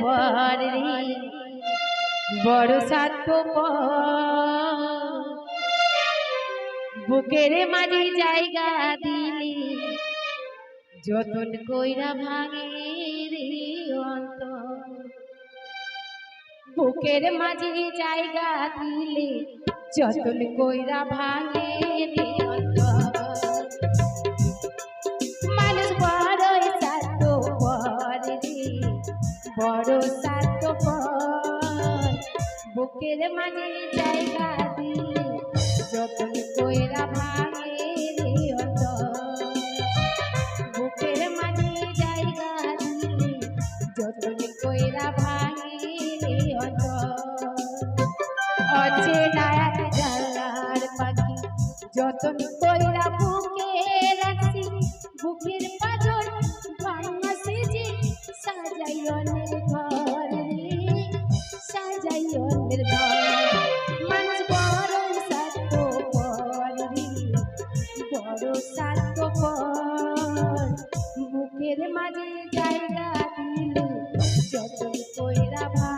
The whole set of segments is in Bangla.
পর রে। বড় সাধ্য বুকের মাঝে জায়গা দিলে যতন কইরা ভাঙে রে অন্তর। বুকের মাঝে জায়গা দিলে যতন কইরা ভাঙে রে বড় সাধ্য পর বুকের মাঝে জায়গা দিলে যতন কইরা ভাঙে রে বুকের মাঝে জায়গা দিলে যতন কইরা ভাঙে রে অচেনা এক জানলার পাখি যতন কইরা কইরা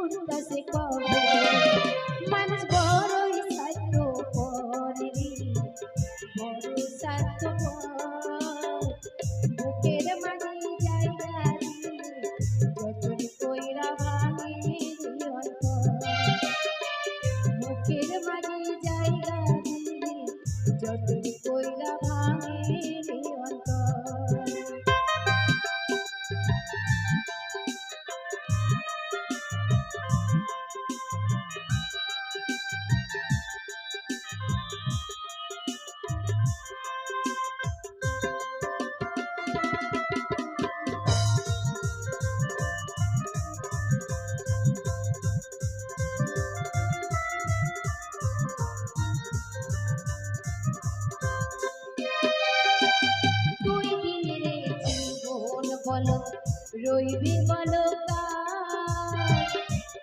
খুঁড়তাছে কবর মানুষ বড়ই সাধ্য পরে রে বড় সাধ্য বুকের মাঝে জায়গা যতন কইরা বলো রইবে বলো কার?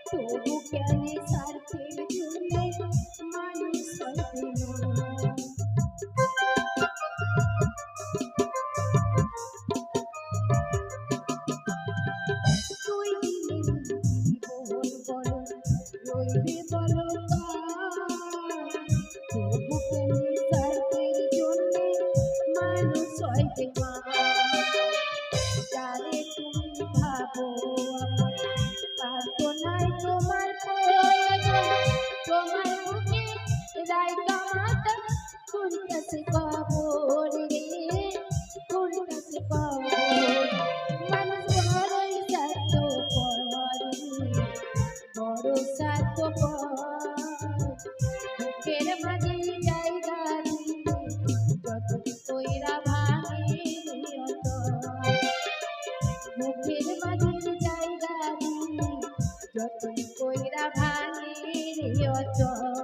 তবু কেন স্বার্থের জন্যে মানুষ হইবে মা যারে তুমি ভাবো। নাই তোমার প্রয়োজন, তোমার বুকে রাইকা মাতা খুঁড়তাছে কবর রে? খুঁড়তাছে কবর মানুষ বড়ই সাধ্য পর বড় সাধ্য পর। বুকের মাঝে জায়গা যত কইরা ভাঙে